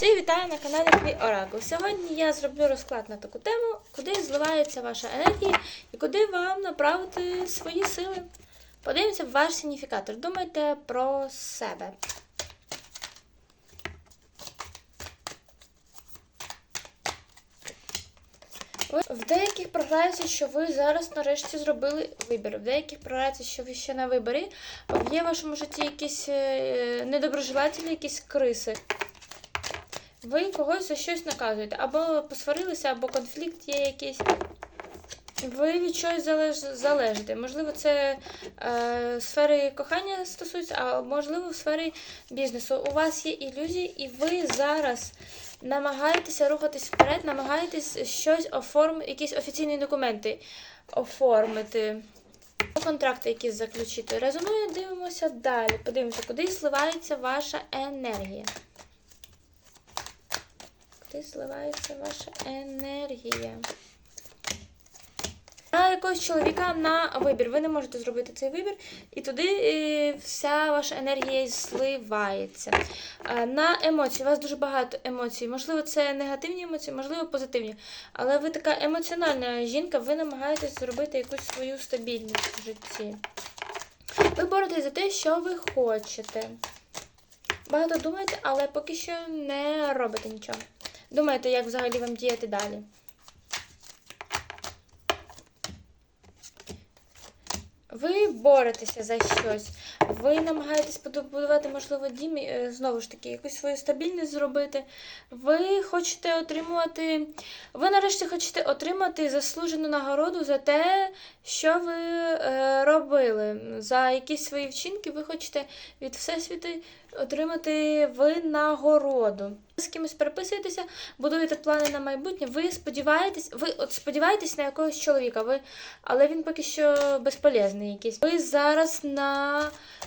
Всіх вітаю на каналі Твій Оракул. Сьогодні я зроблю розклад на таку тему, куди зливається ваша енергія і куди вам направити свої сили. Подивимося в ваш сигніфікатор. Думайте про себе. В деяких програється, що ви зараз нарешті зробили вибір. В деяких програється, що ви ще на виборі. Є в вашому житті якісь е, недоброжелателі, якісь криси. Ви когось за щось наказуєте. Або посварилися, або конфлікт є якийсь. Ви від чогось залеж... залежите. Можливо, це е, сфери кохання стосується, а можливо, в сфері бізнесу. У вас є ілюзії, і ви зараз намагаєтеся рухатись вперед, намагаєтесь щось оформити, якісь офіційні документи оформити. Контракти якісь заключити. Резонує, дивимося далі. Подивимося, куди зливається ваша енергія. Куди зливається ваша енергія? На якогось чоловіка на вибір. Ви не можете зробити цей вибір, і туди е, вся ваша енергія зливається. На емоції. У вас дуже багато емоцій. Можливо, це негативні емоції, можливо, позитивні. Але ви така емоціональна жінка, ви намагаєтесь зробити якусь свою стабільність в житті. Ви боретесь за те, що ви хочете. Багато думаєте, але поки що не робите нічого. Думаєте, як взагалі вам діяти далі. Ви боретеся за щось. Ви намагаєтесь побудувати, можливо, дім, е, знову ж таки, якусь свою стабільність зробити. Ви хочете отримувати. Ви нарешті хочете отримати заслужену нагороду за те, що ви е, робили. За якісь свої вчинки ви хочете від Всесвіту отримати винагороду. З кимось переписуєтеся, будуєте плани на майбутнє. Ви сподіваєтесь, ви от сподіваєтесь на якогось чоловіка, ви, але він поки що безполезний якийсь. Ви зараз на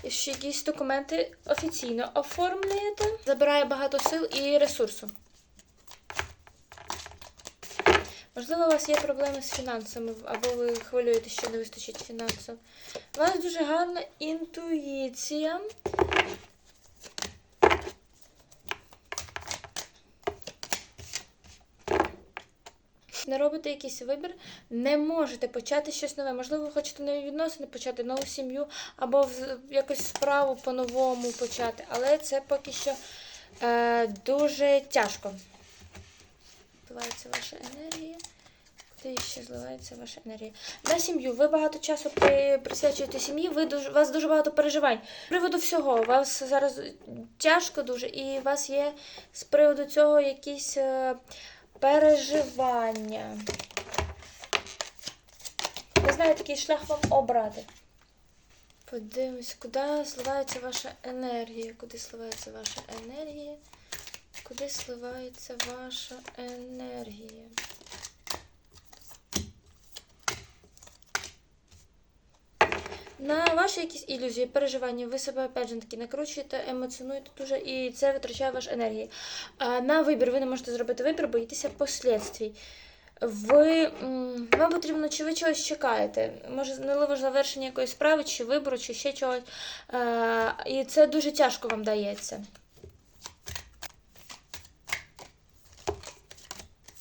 ще якісь документи офіційно оформлюєте, забирає багато сил і ресурсу. Можливо, у вас є проблеми з фінансами, або ви хвилюєте, що не вистачить фінансів. У вас дуже гарна інтуїція. Не робите якийсь вибір, не можете почати щось нове. Можливо, ви хочете нові відносини почати, нову сім'ю, або якусь справу по-новому почати. Але це поки що е, дуже тяжко. Зливається ваша енергія. Куди ще зливається ваша енергія? На сім'ю. Ви багато часу присвячуєте сім'ї, ви дуже, у вас дуже багато переживань. З приводу всього, у вас зараз тяжко дуже, і у вас є з приводу цього якісь е, переживання. Не знаю, який шлях вам обрати. Подивимось, куди сливається ваша енергія? Куди сливається ваша енергія? Куди сливається ваша енергія? На ваші якісь ілюзії, переживання, ви себе опять же таки накручуєте, емоціонуєте дуже, і це витрачає вашу енергію. На вибір ви не можете зробити вибір, боїтеся послідствій. Ви, вам потрібно, чи ви чогось чекаєте? Може, неливо завершення якоїсь справи, чи вибору, чи ще чогось. І це дуже тяжко вам дається.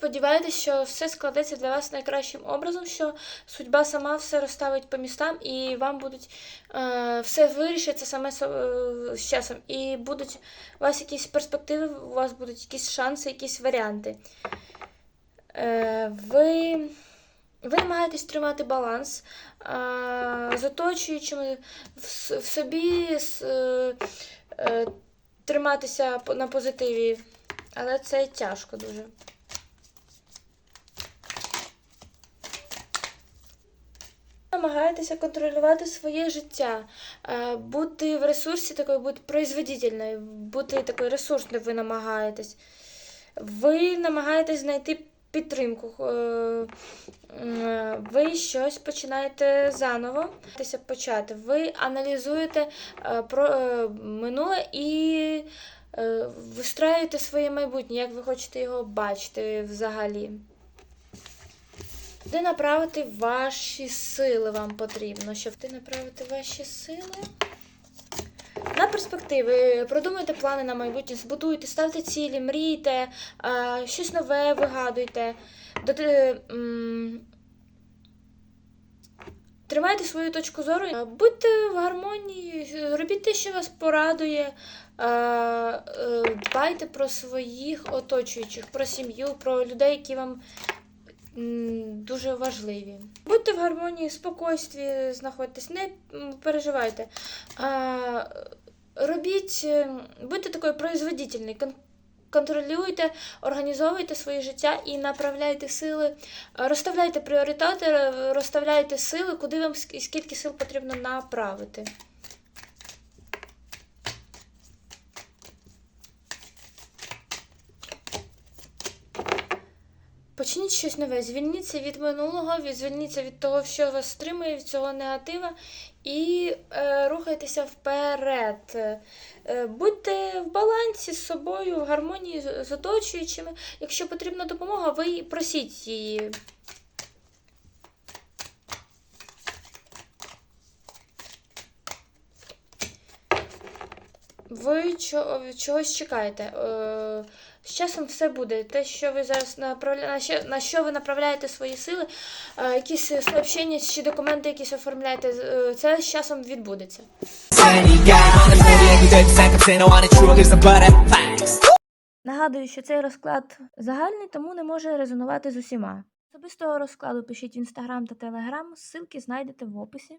Сподіваєтесь, що все складеться для вас найкращим образом, що судьба сама все розставить по містам, і вам будуть е, все вирішиться саме е, з часом. І будуть у вас якісь перспективи, у вас будуть якісь шанси, якісь варіанти. Е, ви, ви намагаєтесь тримати баланс е, з оточуючими в, в собі с- е, е, триматися на позитиві, але це тяжко дуже. Намагаєтеся контролювати своє життя, е, бути в ресурсі такою, бути производительною, бути такою ресурсною ви намагаєтесь. Ви намагаєтесь знайти підтримку. е, Ви щось починаєте заново почати. Ви аналізуєте е, про минуле і вистраюєте своє майбутнє, як ви хочете його бачити взагалі. Де направити ваші сили вам потрібно, щоб ти направити ваші сили. На перспективи, продумуйте плани на майбутнє, збудуйте, ставте цілі, мрійте, щось нове вигадуйте. Тримайте свою точку зору, будьте в гармонії, робіть те, що вас порадує, е, дбайте про своїх оточуючих, про сім'ю, про людей, які вам дуже важливі. Будьте в гармонії, спокойстві знаходьтесь, не переживайте. А, робіть, е, будьте такою производительною, кон- контролюйте, організовуйте своє життя і направляйте сили, розставляйте пріоритети, розставляйте сили, куди вам ск- скільки сил потрібно направити. Почніть щось нове, звільніться від минулого, звільніться від того, що вас стримує, від цього негатива, і е, рухайтеся вперед. Е, будьте в балансі з собою, в гармонії з, з оточуючими. Якщо потрібна допомога, ви просіть її. Ви чо- чогось чекаєте. Е, з часом все буде. Те, що ви зараз направля... на, що... на що ви направляєте свої сили, е, якісь сообщення чи документи, якісь оформляєте, е, це з часом відбудеться. Нагадую, що цей розклад загальний, тому не може резонувати з усіма. Особистого розкладу пишіть в інстаграм та телеграм, ссылки знайдете в описі.